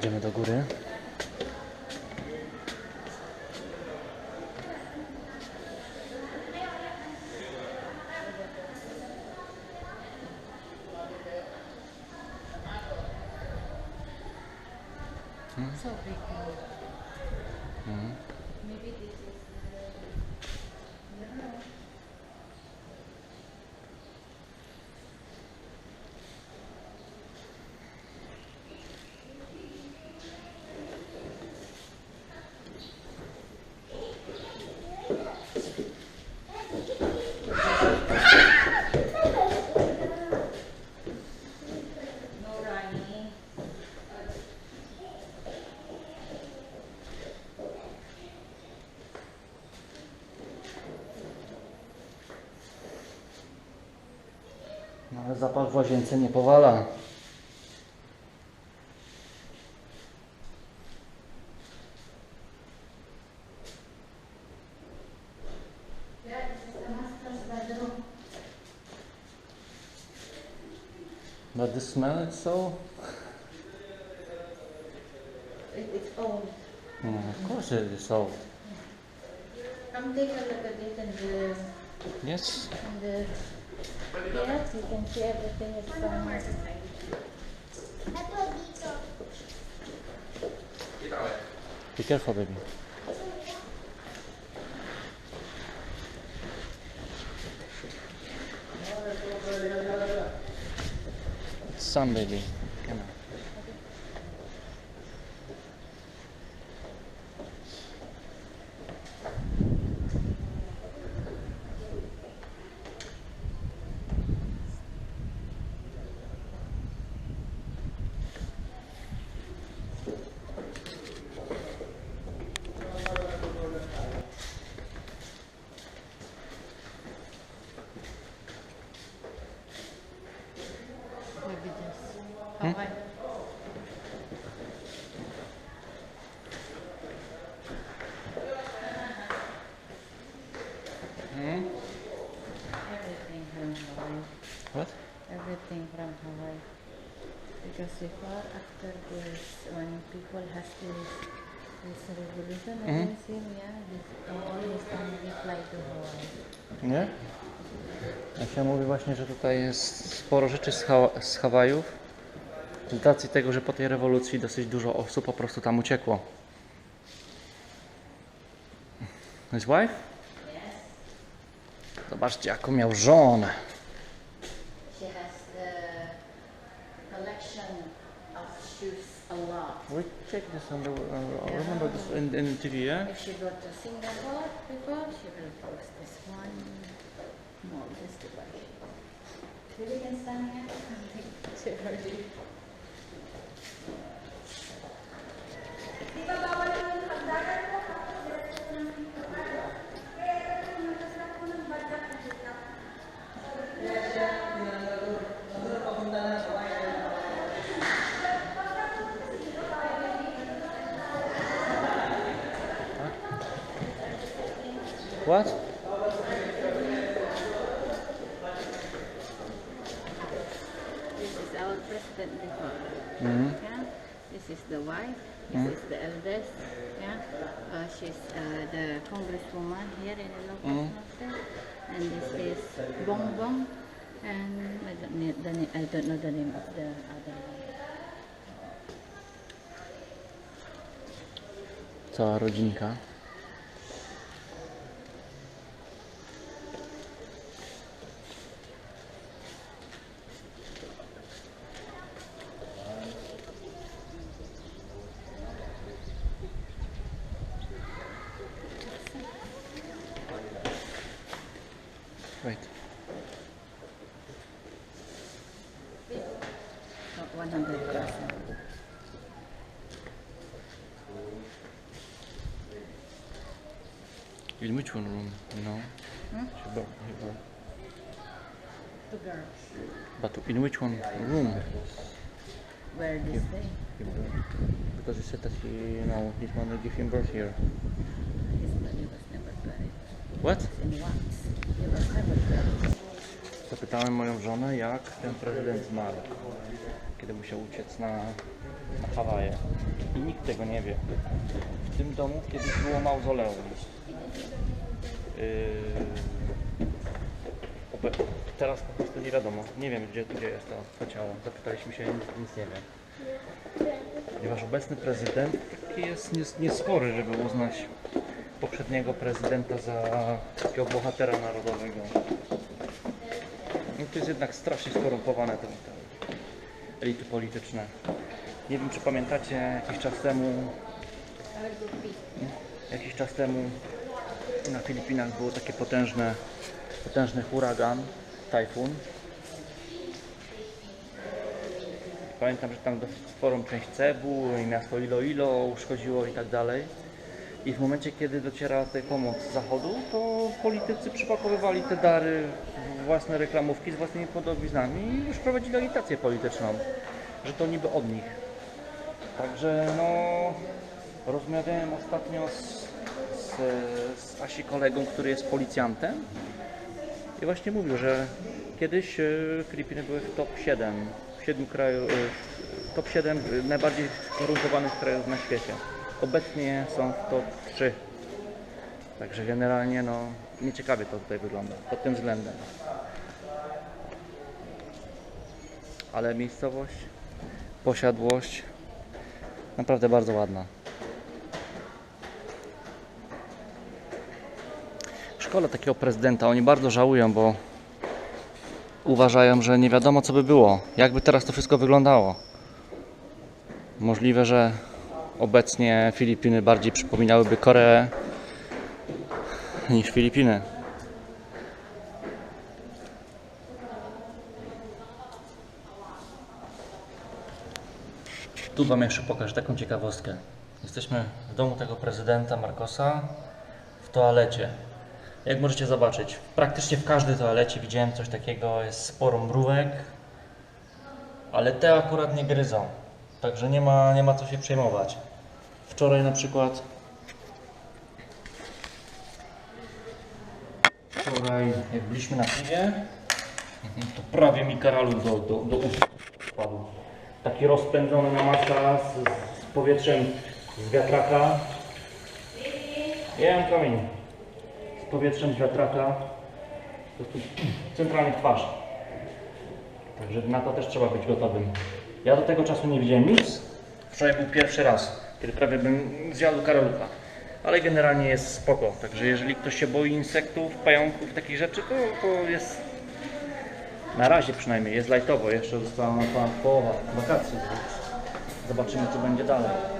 Idziemy do góry. So big. Mhm. Maybe this is. No running. No ale zapach w łazience nie powala. But the smell is so... It, it's old. Mm, of course it is so. Come take a look at it and the, Yes. and the, yes, you can see everything is from. Be careful, baby. It's sun, baby. Come on. Hawaii. Hmm? Everything from Hawaii. What? Everything from Hawaii. Because before, after this, when people has this this revolution yeah, this to Hawaii. Nie? Asia mówi właśnie, że tutaj jest sporo rzeczy z, z Hawajów. Z racji tego, że po tej rewolucji dosyć dużo osób po prostu tam uciekło. His wife? Zobaczcie, jaką miał żonę. She has the collection a lot. We check this on the, uh, remember this in, in TV, yeah? If she go to Singapore before, she will post this one. No, this device. Really can stand here? She already. What? This is our president before. Mhm. Yeah. This is the wife. This Mm. is the eldest. Yeah. Uh, she's uh, the congresswoman here in the local Mm. council. And this is Bong Bong. And I don't, know the, na- I don't know the name of the other one. Cała rodzinka. Wait. So 100%. In which one room? No. Hmm? She bur- he bur- girls. But in which one room? Where they Yeah. Because he said that he, you know, he's gonna give him birth here. His body was never buried. What? In wax. Zapytałem moją żonę, jak ten prezydent zmarł, kiedy musiał uciec na, na Hawaje. I nikt tego nie wie. W tym domu kiedyś było mauzoleum. Yy... Teraz po prostu nie wiadomo. Nie wiem gdzie, gdzie jest to, to ciało. Zapytaliśmy się, nic, nic nie wiem. Ponieważ obecny prezydent jest nies- nieskory, żeby uznać poprzedniego prezydenta za takiego bohatera narodowego. No to jest jednak strasznie skorumpowane te, te elity polityczne. Nie wiem czy pamiętacie jakiś czas temu jakiś czas temu na Filipinach było takie potężne potężny huragan, tajfun. Pamiętam, że tam dosyć sporą część Cebu i miasto Iloilo uszkodziło i tak dalej. I w momencie, kiedy dociera tutaj pomoc z zachodu, to politycy przypakowywali te dary w własne reklamówki z własnymi podobiznami i już prowadzili agitację polityczną, że to niby od nich. Także no, rozmawiałem ostatnio z, z, z Asi kolegą, który jest policjantem i właśnie mówił, że kiedyś e, Filipiny były w top 7, w 7 kraju, e, top 7 najbardziej skorumpowanych krajów na świecie. Obecnie są w top 3. Także generalnie no nieciekawie to tutaj wygląda pod tym względem. Ale miejscowość, posiadłość naprawdę bardzo ładna. Szkoda takiego prezydenta, oni bardzo żałują, bo uważają, że nie wiadomo co by było, jakby teraz to wszystko wyglądało. Możliwe, że obecnie Filipiny bardziej przypominałyby Koreę niż Filipiny. Tu Wam jeszcze pokażę taką ciekawostkę. Jesteśmy w domu tego prezydenta Marcosa w toalecie. Jak możecie zobaczyć, praktycznie w każdej toalecie widziałem coś takiego, jest sporo mrówek, ale te akurat nie gryzą. Także nie ma, nie ma co się przejmować. Wczoraj na przykład Wczoraj jak byliśmy na piwie to prawie mi karalu do, do, do ust wpadł. Taki rozpędzony na maksa z, z powietrzem z wiatraka. Jem kamień. Z powietrzem z wiatraka. Po prostu centralnie twarz. Także na to też trzeba być gotowym. Ja do tego czasu nie widziałem nic. Wczoraj był pierwszy raz, kiedy prawie bym zjadł karalucha. Ale generalnie jest spoko. Także jeżeli ktoś się boi insektów, pająków, takich rzeczy, to, to jest na razie przynajmniej jest lajtowo. Jeszcze została nam połowa wakacji. więc Zobaczymy co będzie dalej.